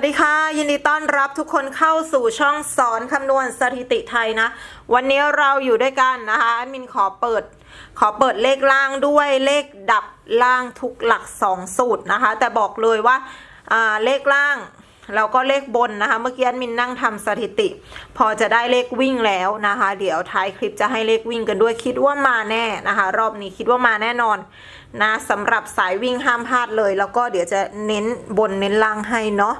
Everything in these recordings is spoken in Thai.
วัสดีค่ะ ยินดีต้อนรับทุกคนเข้าสู่ช่องสอนคำนวณสถิติไทยนะ วันนี้เราอยู่ด้วยกันนะคะมินขอเปิด ขอเปิดเลขล่างด้วยเลขดับล่างทุกหลัก 2 สูตรนะคะ แต่บอกเลยว่าาเลขล่างแล้วก็เลขบนนะคะ เมื่อกี้มินนั่งทำสถิติ พอจะได้เลขวิ่งแล้วนะคะ เดี๋ยวท้ายคลิปจะให้เลขวิ่งกันด้วยคิดว่ามาแน่นะคะ รอบนี้คิดว่ามาแน่นอน นะสำหรับสายวิ่งห้ามพลาดเลย แล้วก็เดี๋ยวจะเน้นบนเน้นล่างให้เนาะ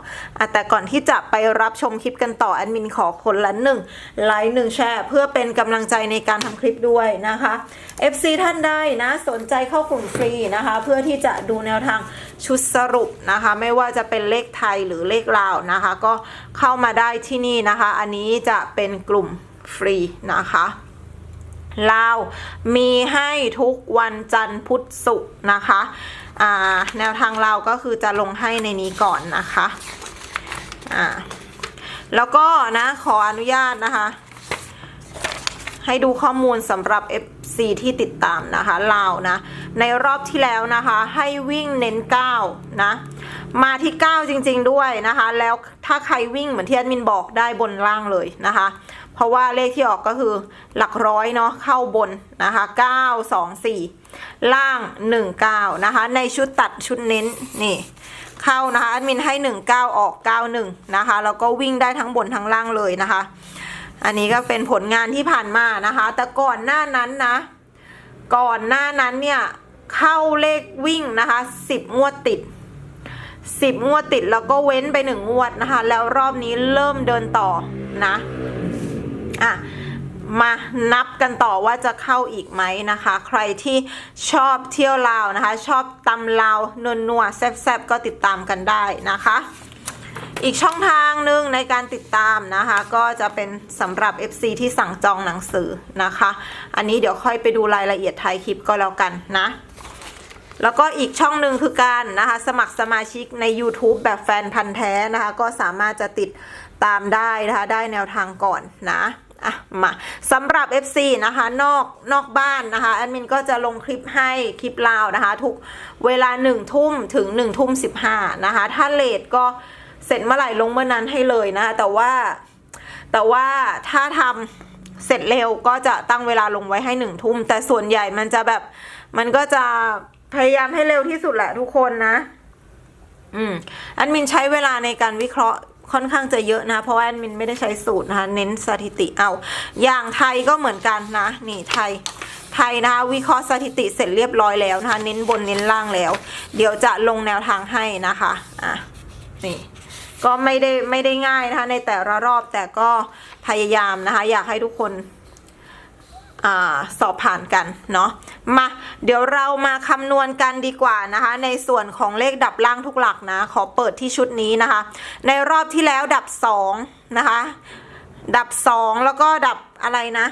แต่ก่อนที่จะไปรับชมคลิปกันต่อแอดมินขอคนละหนึ่งไลค์หนึ่งแชร์เพื่อเป็นกำลังใจในการทำคลิปด้วยนะคะ FC ท่านใดนะสนใจเข้ากลุ่มฟรีนะคะ เพื่อที่จะดูแนวทางชุดสรุปนะคะ ไม่ว่าจะเป็นเลขไทยหรือเลขลาวนะคะ ก็เข้ามาได้ที่นี่นะคะ อันนี้จะเป็นกลุ่มฟรีนะคะ ลาว มีให้ทุกวันจันทร์พุธศุกร์นะคะอ่าแนวทางเราก็คือจะลงให้ในนี้ก่อนนะคะอ่าแล้วก็นะขออนุญาตนะคะ ให้ดูข้อมูลสำหรับ FC ที่ติดตามนะคะลาวนะ ในรอบที่แล้วนะคะ ให้วิ่งเน้น 9 นะ มาที่ 9 จริง ๆ ด้วยนะคะ แล้วถ้าใครวิ่งเหมือนที่แอดมินบอกได้บนล่างเลยนะคะ เพราะว่าเลขที่ออกก็คือหลักร้อยเนาะเข้าบนนะคะ9 2 4 ล่าง 1 9 นะคะ ในชุดตัดชุดเน้นนี่เข้านะคะแอดมินให้ 19 ออก 91 นะคะแล้วก็วิ่งได้ทั้งบนทั้งล่างเลยนะคะ อันนี้ก็เป็นผลงานที่ผ่านมานะคะ แต่ก่อนหน้านั้นนะ ก่อนหน้านั้นเนี่ยเข้าเลขวิ่งนะคะ 10 งวดติด 10 งวดติดแล้วก็เว้นไปหนึ่งงวดนะคะ แล้วรอบนี้เริ่มเดินต่อนะ อะมานับกันต่อว่าจะเข้าอีกไหมนะคะ ใครที่ชอบเที่ยวลาวนะคะ ชอบตำลาวนัวนัวแซ่บๆก็ติดตามกันได้นะคะ อีกช่องทางหนึ่งในการติดตามนะคะ ก็จะเป็นสำหรับ FC ที่สั่งจองหนังสือนะคะ อันนี้เดี๋ยวค่อยไปดูรายละเอียดท้ายคลิปก็แล้วกันนะแล้วก็อีกช่องหนึ่งคือการนะคะ สมัครสมาชิกใน YouTube แบบแฟนพันธ์แท้นะคะ ก็สามารถจะติดตามได้นะคะ ได้แนวทางก่อนนะ อะมาสำหรับ FC นะคะ นอกนอกบ้านนะคะแอดมินก็จะลงคลิปให้คลิปลาวนะคะ ทุกเวลา1ทุ่มถึง1ทุ่ม15นะคะ ถ้าเลทก็เสร็จเมื่อไหร่ลงเมื่อนั้นให้เลยนะคะ แต่ว่าแต่ว่าถ้าทำเสร็จเร็วก็จะตั้งเวลาลงไว้ให้หนึ่งทุ่ม แต่ส่วนใหญ่มันจะแบบ มันก็จะพยายามให้เร็วที่สุดแหละทุกคนนะ อืมแอดมินใช้เวลาในการวิเคราะห์ ค่อนข้างจะเยอะนะ เพราะว่าแอดมินไม่ได้ใช้สูตรนะคะ เน้นสถิติเอา อย่างไทยก็เหมือนกันนะ นี่ไทย ไทยนะคะวิเคราะห์สถิติเสร็จเรียบร้อยแล้วนะคะ เน้นบนเน้นล่างแล้ว เดี๋ยวจะลงแนวทางให้นะคะ อะ นี่ก็ไม่ได้ไม่ได้ง่ายนะคะในแต่ละรอบแต่ก็พยายามนะคะ อยากให้ทุกคน สอบผ่านกันเนาะมาเดี๋ยวเรามาคำนวณกันดีกว่านะคะ ในส่วนของเลขดับล่างทุกหลักนะ ขอเปิดที่ชุดนี้นะคะ ในรอบที่แล้วดับสองนะคะ ดับสองแล้วก็ดับอะไรนะ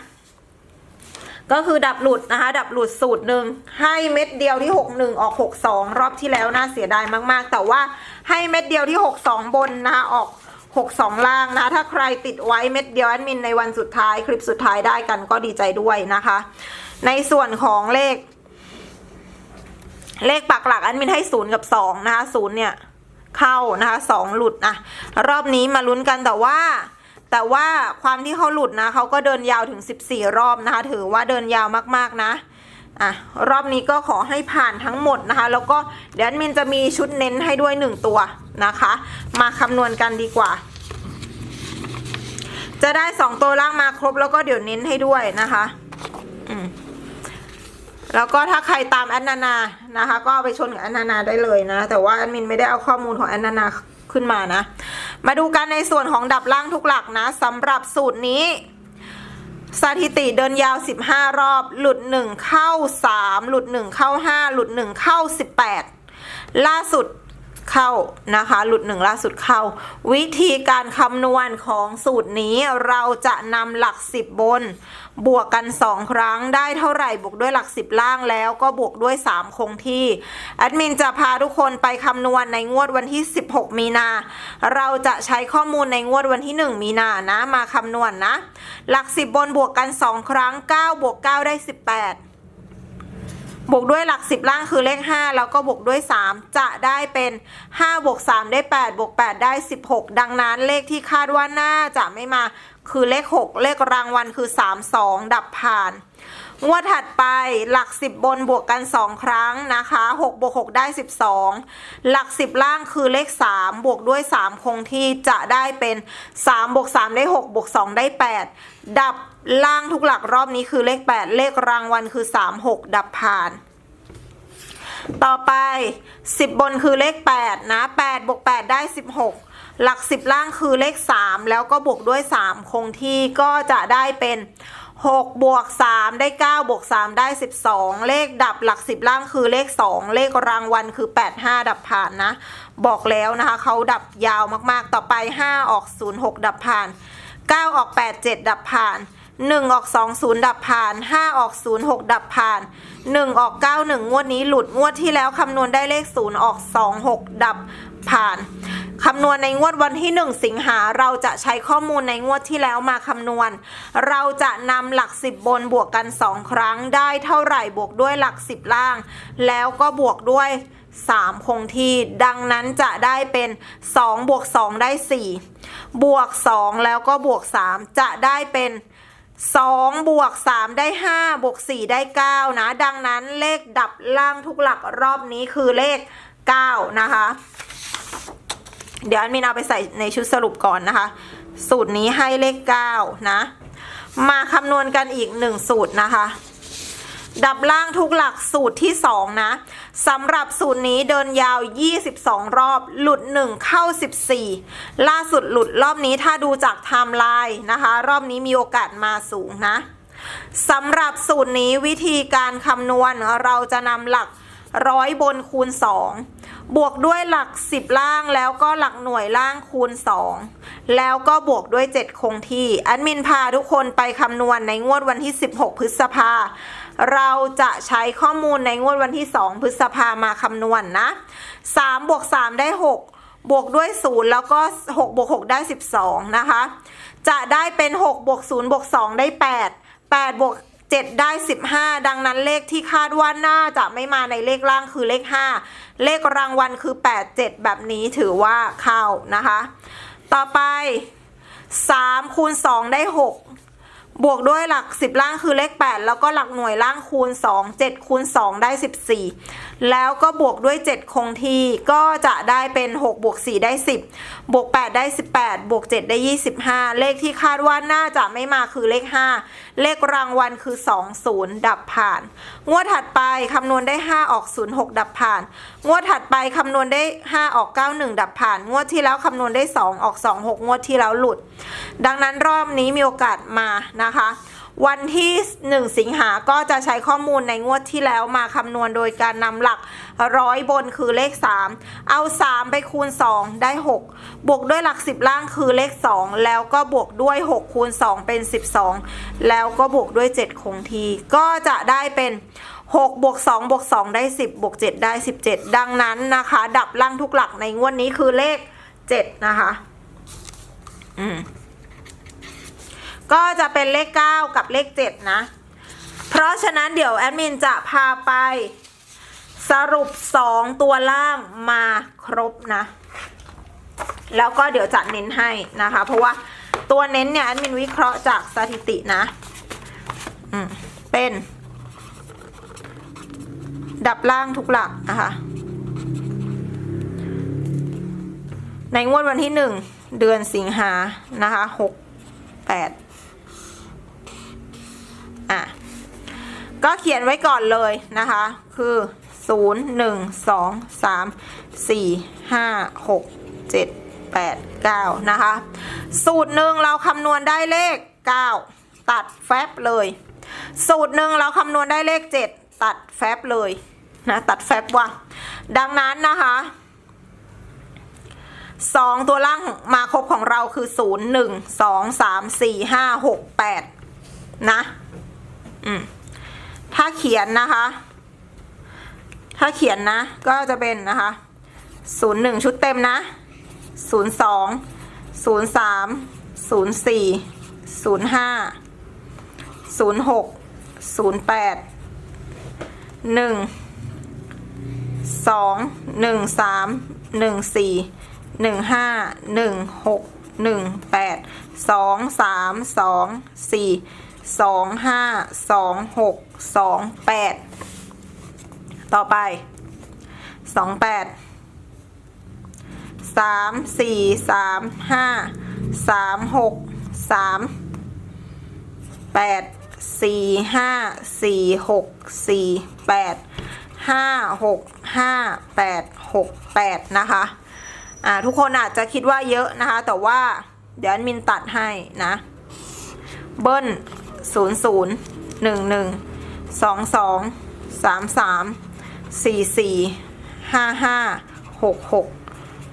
ก็คือดับหลุดนะคะ ดับหลุดสูตรหนึ่งให้เม็ดเดียวที่ 61 ออก 62 รอบที่แล้วน่าเสียดายมาก ๆ แต่ว่าให้เม็ดเดียวที่ 62 บนนะคะออก 62 ล่างนะ ถ้าใครติดไว้เม็ดเดียวแอดมินในวันสุดท้ายคลิปสุดท้ายได้กันก็ดีใจด้วยนะคะ ในส่วนของเลข เลขปักหลักแอดมินให้ 0 กับ 2 นะคะ0เนี่ย เข้านะคะสองหลุดนะรอบนี้มาลุ้นกันแต่ว่าแต่ว่าความที่เขาหลุดนะเขาก็เดินยาวถึง 14 รอบนะคะ ถือว่าเดินยาวมากๆนะ อะรอบนี้ก็ขอให้ผ่านทั้งหมดนะคะ แล้วก็เดี๋ยวแอดมินจะมีชุดเน้นให้ด้วย 1 ตัวนะคะ มาคำนวณกันดีกว่า จะได้ 2 ตัวล่างมาครบแล้วก็เดี๋ยวเน้นให้ด้วยนะคะอืมแล้วก็ถ้าใครตามแอนนานานะคะ ก็ไปชนกับแอนนานาได้เลยนะ แต่ว่าแอดมินไม่ได้เอาข้อมูลของแอนนานาขึ้นมานะ มาดูกันในส่วนของดับล่างทุกหลักนะสำหรับสูตรนี้ สถิติเดินยาว 15 รอบ หลุด 1 เข้า 3 หลุด 1 เข้า 5 หลุด 1 เข้า 18 ล่าสุดเข้านะคะ หลุด 1 ล่าสุดเข้า วิธีการคำนวณของสูตรนี้เราจะนำหลัก 10 บน บวกกัน 2 ครั้งได้เท่าไหร่บวกด้วยหลัก 10 ล่างแล้วก็บวกด้วย 3 คงที่ แอดมินจะพาทุกคนไปคำนวณในงวดวันที่ 16 มีนา เราจะใช้ข้อมูลในงวดวันที่ 1 มีนานะมาคำนวณนะหลัก 10 บนบวกกัน 2 ครั้ง 9 บวก 9 ได้ 18 บวกด้วยหลัก 10 ล่างคือเลข 5 แล้วก็บวกด้วย 3 จะได้เป็น 5 บวก 3 ได้ 8 บวก 8 ได้ 16 ดังนั้นเลขที่คาดว่าน่าจะไม่มา คือเลข 6 เลขรางวัลคือ 3 2 ดับผ่านงวดถัดไปหลัก 10 บนบวกกัน 2 ครั้งนะคะ6บวก6ได้ 12 หลัก 10 ล่างคือเลข 3 บวกด้วย 3 คงที่จะได้เป็น 3 บวก 3 ได้ 6 บวก 2 ได้ 8 ดับล่างทุกหลักรอบนี้คือเลข 8 เลขรางวัลคือ 3 6 ดับผ่านต่อไป 10 บนคือเลข 8 นะ 8 บวก 8 ได้ 16 หลัก10ล่างคือเลข 3 แล้วก็บวกด้วย 3 คงที่ก็จะได้เป็น6บวก3ได้9บวก3ได้ 12 เลขดับหลัก 10 ล่างคือเลข 2 เลขรางวัลคือ 85 ดับผ่านนะ บอกแล้วนะคะเขาดับยาวมากๆ ต่อไป 5 ออก 06 ดับผ่าน 9 ออก 8 7 ดับผ่าน 1 ออก 2 0 ดับผ่าน 5 ออก 0 6 ดับผ่าน 1 ออก 9 1 งวดนี้หลุดงวดที่แล้วคำนวณได้เลข 0 ออก 2 6 ดับผ่าน คำนวณในงวดวันที่ 1 สิงหาเราจะใช้ข้อมูลในงวดที่แล้วมาคำนวณ เราจะนำหลัก 10 บนบวกกัน 2 ครั้งได้เท่าไหร่บวกด้วยหลัก 10 ล่าง แล้วก็บวกด้วย 3 คงที่ ดังนั้นจะได้เป็น2บวก2ได้ 4 บวก 2 แล้วก็บวก 3 จะได้เป็น2บวก3ได้5บวก4ได้9นะดังนั้นเลขดับล่างทุกหลักรอบนี้คือเลข 9 นะคะ เดี๋ยวอันมินเอาไปใส่ในชุดสรุปก่อนนะคะ สูตรนี้ให้เลข9นะ มาคำนวณกันอีก 1 สูตรนะคะ ดับล่างทุกหลักสูตรที่ 2 นะสำหรับสูตรนี้เดินยาว 22 รอบ หลุด 1 เข้า 14 ล่าสุดหลุดรอบนี้ถ้าดูจากไทม์ไลน์นะคะ รอบนี้มีโอกาสมาสูงนะสำหรับสูตรนี้วิธีการคำนวณเราจะนำหลักร้อยบนคูณ 2 บวกด้วยหลัก 10 ล่างแล้วก็หลักหน่วยล่างคูณ 2 แล้วก็บวกด้วย 7 คงที่แอดมินพาทุกคนไปคำนวณในงวดวันที่ 16 พฤษภา เราจะใช้ข้อมูลในงวดวันที่ 2 พฤษภามาคำนวณนนะ3บวก3 ได้ 6 บวกด้วย 0 แล้วก็6บวก6ได้ 12 นะคะ จะได้เป็น6บวก0บวก2ได้ 8 8บวก 7 ได้ 15 ดังนั้นเลขที่คาดว่าน่าจะไม่มาในเลขล่างคือเลข 5 เลขรางวัลคือ 8 7 แบบนี้ถือว่าเข้านะคะ ต่อไป3คูณ2ได้ 6 บวกด้วยหลัก 10 ล่างคือเลข 8 แล้วก็หลักหน่วยล่างคูณ 2 7คูณ2ได้ 14แล้วก็บวกด้วย 7 คงที่ก็จะได้เป็น 6 บวก 4 ได้ 10 บวก 8 ได้ 18 บวก 7 ได้ 25 เลขที่คาดว่าน่าจะไม่มาคือเลข 5 เลขรางวัลคือ 20 ดับผ่าน งวดถัดไปคำนวณได้ 5 ออก 06 ดับผ่าน งวดถัดไปคำนวณได้ 5 ออก 91 ดับผ่าน งวดที่แล้วคำนวณได้ 2 ออก 26 งวดที่แล้วหลุด ดังนั้นรอบนี้มีโอกาสมานะคะ วันที่ 1 สิงหาก็จะใช้ข้อมูลในงวดที่แล้วมาคำนวณโดยการนำหลักร้อยบนคือเลข 3 เอา 3 ไปคูณ 2 ได้ 6 บวกด้วยหลัก 10 ล่างคือเลข 2 แล้วก็บวกด้วย 6 คูณ 2 เป็น 12 แล้วก็บวกด้วย 7 คงที ก็จะได้เป็น6บวก2บวก2ได้ 10บวก7ได้ 17 ดังนั้นนะคะ ดับล่างทุกหลักในงวดนี้คือเลข 7 นะคะ อืม ก็จะเป็นเลข 9 กับเลข 7 นะ เพราะฉะนั้นเดี๋ยวแอดมินจะพาไป สรุป 2 ตัวล่างมาครบนะ แล้วก็เดี๋ยวจะเน้นให้นะคะ เพราะว่าตัวเน้นเนี่ยแอดมินวิเคราะห์จากสถิตินะ อืม เป็น ดับล่างทุกหลักนะคะในงวดวันที่หนึ่งเดือนสิงหานะคะหกแปด อะก็เขียนไว้ก่อนเลยนะคะ คือศูนย์หนึ่งสองสามสี่ห้าหกเจ็ดแปดเก้านะคะ สูตรหนึ่งเราคำนวณได้เลขเก้าตัดแฟบเลย สูตรหนึ่งเราคำนวณได้เลขเจ็ดตัดแฟบเลยนะตัดแฟบว่ะดังนั้นนะคะสองตัวล่างมาครบของเราคือศูนย์หนึ่งสองสามสี่ห้าหกแปดนะ อืมถ้าเขียนนะคะ ถ้าเขียนนะ ก็จะเป็นนะคะศูนย์หนึ่งชุดเต็มนะศูนย์สองศูนย์สามศูนย์สี่ศูนย์ห้าศูนย์หกศูนย์แปดหนึ่งสองหนึ่งสามหนึ่งสี่หนึ่งห้าหนึ่งหกหนึ่งแปดสองสามสองสี่ สองห้าสองหกสองแปดต่อไปสองแปดสามสี่สามห้าสามหกสามแปดสี่ห้าสี่หกสี่แปดห้าหกห้าแปดหกแปดนะคะอ่าทุกคนอาจจะคิดว่าเยอะนะคะ แต่ว่าเดี๋ยวแอดมินตัดให้นะ เบิ้ล ศูนย์ศูนย์หนึ่งหนึ่งสองสองสามสามสี่สี่ห้าห้าหกหก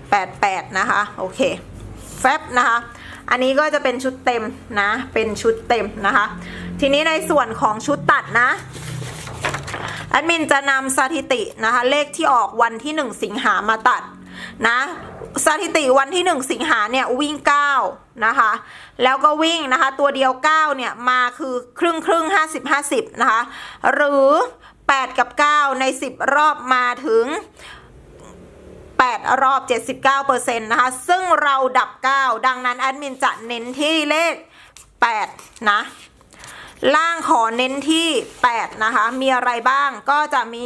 แปดแปดนะคะ โอเค แฟบนะคะ อันนี้ก็จะเป็นชุดเต็มนะ เป็นชุดเต็มนะคะ ทีนี้ในส่วนของชุดตัดนะแอดมินจะนำสถิตินะคะ เลขที่ออกวันที่ 1 สิงหามาตัดนะ สถิติวันที่ 1 สิงหาเนี่ยวิ่ง 9 นะคะ แล้วก็วิ่งนะคะ ตัวเดียว 9 เนี่ย มาคือครึ่งครึ่ง50 50 นะคะ หรือ 8 กับ 9 ใน 10 รอบมาถึง 8 รอบ 79%นะคะ ซึ่งเราดับ 9 ดังนั้นแอดมินจะเน้นที่เลข 8 นะ ล่างขอเน้นที่ 8 นะคะ มีอะไรบ้างก็จะมี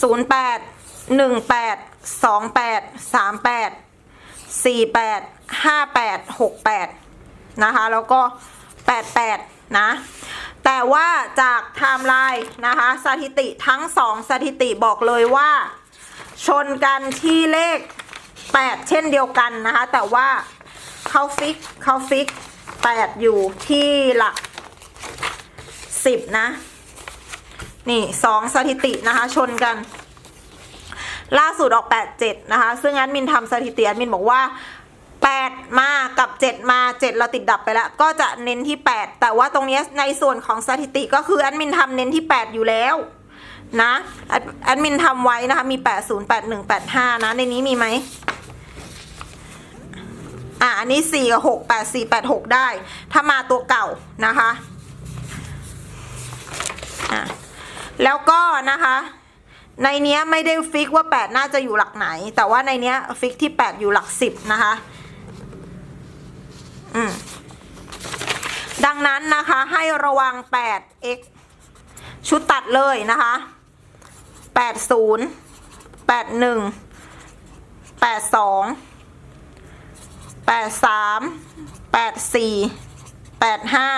08 18 28 38 48 58 68นะคะ แล้วก็88นะ แต่ว่าจากไทม์ไลน์นะคะสถิติทั้ง2สถิติบอกเลยว่า ชนกันที่เลข 8 เช่นเดียวกันนะคะ แต่ว่าเขาฟิกเขาฟิก 8 อยู่ที่หลัก 10 นะ นี่สองสถิตินะคะ ชนกัน ล่าสุดออก 87 นะคะ ซึ่งแอดมินทำสถิติแอดมินบอกว่า 8 มากับ 7 มา 7 เราติดดับไปแล้ว ก็จะเน้นที่ 8 แต่ว่าตรงนี้ในส่วนของสถิติก็คือแอดมินทำเน้นที่ 8 อยู่แล้วนะแอดมินทำไว้นะคะ มี 80 81 85 นะ ในนี้มีไหมอะอันนี้ 4 กับ 6 8 4 8 6 ได้ ถ้ามาตัวเก่านะคะอะ แล้วก็นะคะ ในเนี้ยไม่ได้ฟิกว่า 8 น่าจะอยู่หลักไหน แต่ว่าในเนี้ยฟิกที่ 8 อยู่หลัก 10 นะคะ อืมดังนั้นนะคะให้ระวัง 8x ชุดตัดเลยนะคะ 80 81 82 83 84 85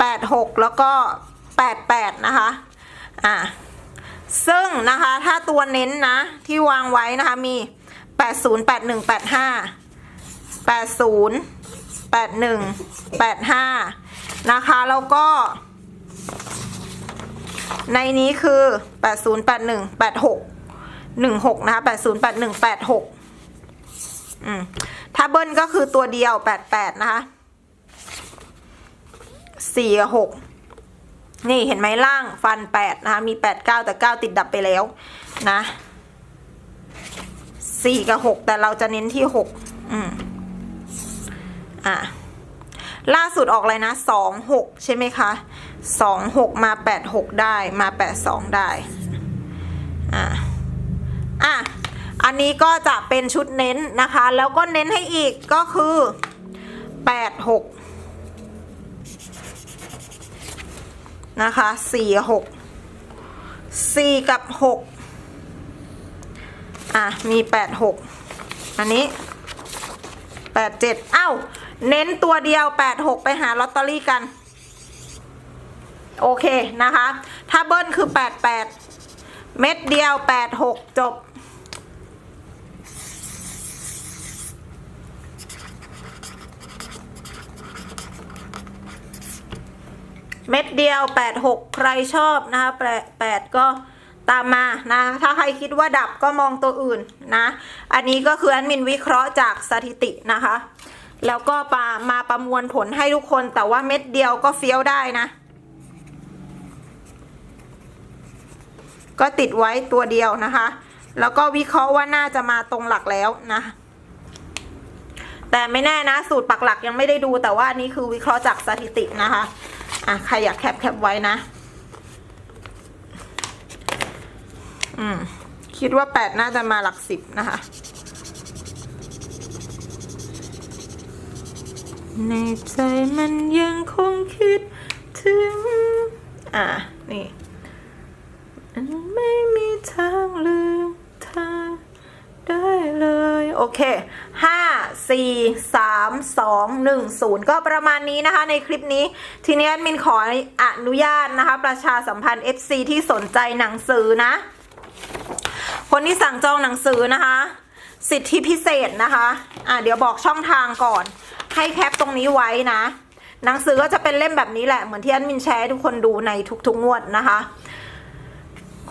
86 แล้วก็ 88 นะคะ อะซึ่งนะคะถ้าตัวเน้นนะที่วางไว้นะคะมี 80 81 85 80 81 85 นะคะแล้วก็ ในนี้คือ 80 81 86 16 นะคะ 80 81 86 อืมถ้าเบิ้ลก็คือตัวเดียว 88 นะคะสี่กับหก นี่เห็นไหมล่างฟันแปดนะคะมีแปดเก้าแต่เก้าติดดับไปแล้วนะสี่กับหกแต่เราจะเน้นที่หกอืมอะล่าสุดออกอะไรนะสองหกใช่ไหมคะสองหกมาแปดหกได้มาแปดสองได้อะอะอันนี้ก็จะเป็นชุดเน้นนะคะ แล้วก็เน้นให้อีกก็คือแปดหก นะคะสี่หกสี่กับหกอะ มีแปดหกอันนี้แปดเจ็ดเอ้า เน้นตัวเดียวแปดหกไปหาลอตเตอรี่กัน โอเคนะคะ ถ้าเบิ้ลคือแปดแปดเม็ดเดียวแปดหกจบ เม็ดเดียว 86 ใครชอบนะคะแปดก็ตามมานะถ้าใครคิดว่าดับก็มองตัวอื่นนะ อันนี้ก็คือแอดมินวิเคราะห์จากสถิตินะคะ แล้วก็ปามาประมวลผลให้ทุกคนแต่ว่าเม็ดเดียวก็เฟี้ยวได้นะ ก็ติดไว้ตัวเดียวนะคะ แล้วก็วิเคราะห์ว่าน่าจะมาตรงหลักแล้วนะแต่ไม่แน่นะ สูตรปักหลักยังไม่ได้ดูแต่ว่าอันนี้คือวิเคราะห์จากสถิตินะคะ อะใครอยากแคปแคปไว้นะ อืม คิดว่าแปดน่าจะมาหลักสิบนะคะในใจมันยังคงคิดถึง อะ นี่มันไม่มีทางลืมเธอได้เลย โอเคห้า สี่สามสองหนึ่งศูนย์ก็ประมาณนี้นะคะในคลิปนี้ ทีนี้มินขออนุญาตนะคะ ประชาสัมพันธ์ FC ที่สนใจหนังสือนะ คนที่สั่งจองหนังสือนะคะ สิทธิพิเศษนะคะอะเดี๋ยวบอกช่องทางก่อน ให้แคปตรงนี้ไว้นะ หนังสือก็จะเป็นเล่มแบบนี้แหละเหมือนที่อันมินแชร์ทุกคนดูในทุกๆงวดนะคะ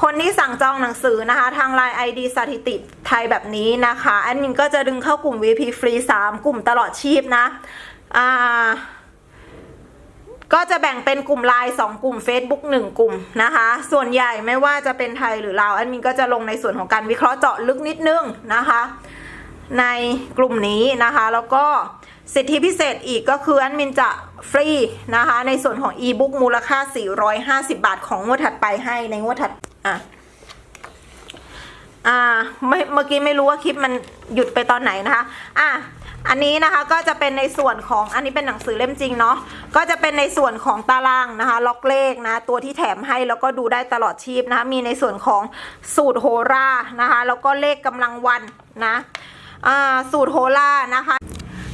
คนที่สั่งจองหนังสือนะคะ ทาง Line ID สถิติไทยแบบนี้นะคะแอดมินก็จะดึงเข้ากลุ่ม VP ฟรี 3 กลุ่มตลอดชีพนะอ่าก็จะแบ่งเป็นกลุ่มไลน์2กลุ่ม Facebook 1 กลุ่มนะคะ ส่วนใหญ่ไม่ว่าจะเป็นไทยหรือลาวแอดมินก็จะลงในส่วนของการวิเคราะห์เจาะลึกนิดนึงนะคะ ในกลุ่มนี้นะคะแล้วก็ สิทธิพิเศษอีกก็คือแอดมินจะฟรีนะคะในส่วนของ e-book มูลค่า 450 บาทของงวดถัดไปให้ในงวดถัดอะอ่าไม่เมื่อกี้ไม่รู้ว่าคลิปมันหยุดไปตอนไหนนะคะอะอันนี้นะคะก็จะเป็นในส่วนของอันนี้เป็นหนังสือเล่มจริงเนาะก็จะเป็นในส่วนของตารางนะคะ ล็อกเลขนะ ตัวที่แถมให้แล้วก็ดูได้ตลอดชีพนะคะมีในส่วนของสูตรโหรานะคะ แล้วก็เลขกำลังวันนะอ่าสูตรโหรานะคะ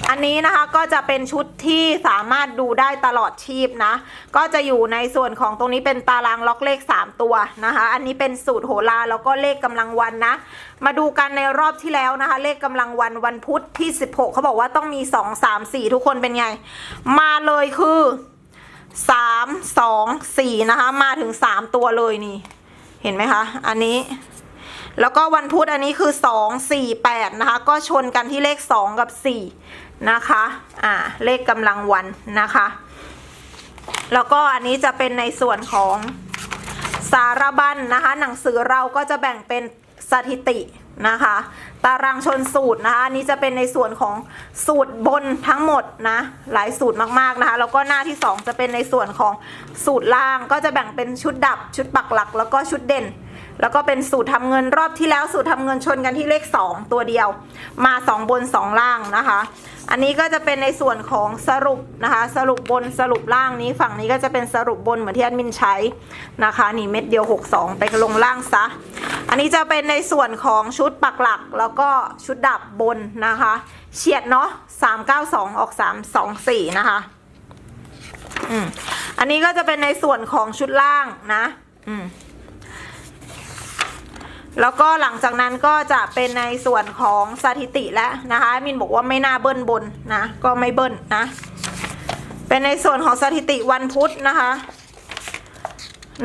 อันนี้นะคะก็จะเป็นชุดที่สามารถดูได้ตลอดชีพนะ ก็จะอยู่ในส่วนของตรงนี้เป็นตารางล็อกเลข 3 ตัวนะคะ อันนี้เป็นสูตรโหราแล้วก็เลขกำลังวันนะ มาดูกันในรอบที่แล้วนะคะ เลขกำลังวันวันพุธที่ 16เขาบอกว่าต้องมี 2 3 4 ทุกคนเป็นไง มาเลยคือ3 2 4นะคะ มาถึง3ตัวเลยนี่ เห็นไหมคะ อันนี้ แล้วก็วันพุธอันนี้คือ2 4 8นะคะ ก็ชนกันที่เลข2กับ4 นะคะอ่าเลขกำลังวันนะคะ แล้วก็อันนี้จะเป็นในส่วนของสารบัญนนะคะ หนังสือเราก็จะแบ่งเป็นสถิตินะคะ ตารางชนสูตรนะคะอันนี้จะเป็นในส่วนของสูตรบนทั้งหมดนะ หลายสูตรมากๆนะคะ แล้วก็หน้าที่ 2 จะเป็นในส่วนของสูตรล่างก็จะแบ่งเป็นชุดดับชุดปักหลัก แล้วก็ชุดเด่น แล้วก็เป็นสูตรทำเงินรอบที่แล้วสูตรทำเงินชนกันที่เลข 2 ตัวเดียว มา 2 บน 2 ล่างนะคะ อันนี้ก็จะเป็นในส่วนของสรุปนะคะ สรุปบนสรุปล่างนี้ฝั่งนี้ก็จะเป็นสรุปบนเหมือนที่แอดมินใช้นะคะนี่เม็ดเดียว 62 ไปลงล่างซะ อันนี้จะเป็นในส่วนของชุดปักหลัก แล้วก็ชุดดับบนนะคะเฉียดเนาะ392 ออก 324 นะคะอืมอันนี้ก็จะเป็นในส่วนของชุดล่างนะ อืม แล้วก็หลังจากนั้นก็จะเป็นในส่วนของสถิติแล้วนะคะ มินบอกว่าไม่น่าเบิ้ลบนนะ ก็ไม่เบิ้ลนะ เป็นในส่วนของสถิติวันพุธนะคะ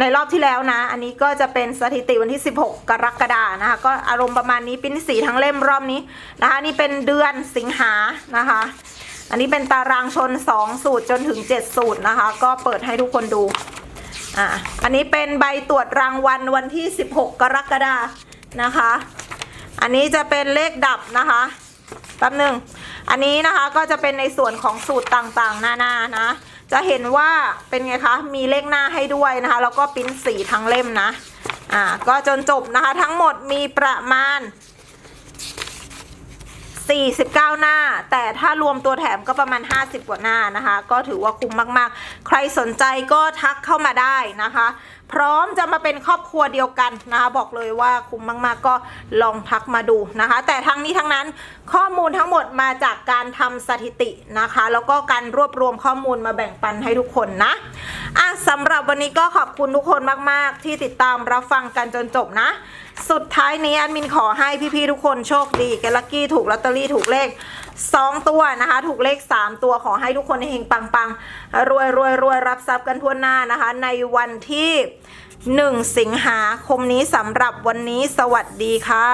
ในรอบที่แล้วนะ อันนี้ก็จะเป็นสถิติวันที่ 16 กรกฎานะคะ ก็อารมณ์ประมาณนี้ปิ้นสีทั้งเล่มรอบนี้นะคะ นี่เป็นเดือนสิงหานะคะ อันนี้เป็นตารางชน 2 สูตรจนถึง 7 สูตรนะคะ ก็เปิดให้ทุกคนดู อ่าอันนี้เป็นใบตรวจรางวัลวันที่ 16 กรกฎานะคะ อันนี้จะเป็นเลขดับนะคะแป๊บหนึ่งอันนี้นะคะก็จะเป็นในส่วนของสูตรต่างๆ หน้าๆนะ จะเห็นว่าเป็นไงคะ มีเลขหน้าให้ด้วยนะคะ แล้วก็ปิ้นสีทั้งเล่มนะ อ่า ก็จนจบนะคะ ทั้งหมดมีประมาณ 49 หน้า แต่ถ้ารวมตัวแถมก็ประมาณ 50 กว่าหน้านะคะ ก็ถือว่าคุ้มมากๆ ใครสนใจก็ทักเข้ามาได้นะคะ พร้อมจะมาเป็นครอบครัวเดียวกันนะคะบอกเลยว่าคุ้มมากๆ ก็ลองทักมาดูนะคะ แต่ทั้งนี้ทั้งนั้นข้อมูลทั้งหมดมาจากการทำสถิตินะคะ แล้วก็การรวบรวมข้อมูลมาแบ่งปันให้ทุกคนนะอะสำหรับวันนี้ก็ขอบคุณทุกคนมากๆ ที่ติดตามรับฟังกันจนจบนะ สุดท้ายนี้แอดมินขอให้พี่ๆทุกคนโชคดีแกลักกี้ถูกลอตเตอรี่ถูกเลข 2 ตัวนะคะ ถูกเลข 3 ตัวขอให้ทุกคนเฮงปังๆรวยรวยรวยรับทรัพย์กันทั่วหน้านะคะ ในวันที่1 สิงหาคมนี้สำหรับวันนี้สวัสดีค่ะ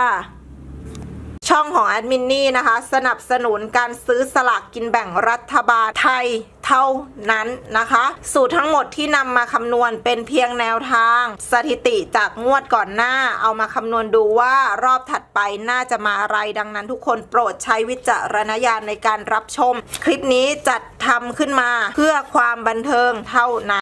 ช่องของแอดมินนี่นะคะ สนับสนุนการซื้อสลากกินแบ่งรัฐบาลไทยเท่านั้นนะคะ สูตรทั้งหมดที่นำมาคำนวณเป็นเพียงแนวทาง สถิติจากงวดก่อนหน้า เอามาคำนวณดูว่ารอบถัดไปน่าจะมาอะไรดังนั้นทุกคนโปรดใช้วิจารณญาณในการรับชม คลิปนี้จัดทำขึ้นมาเพื่อความบันเทิงเท่านั้น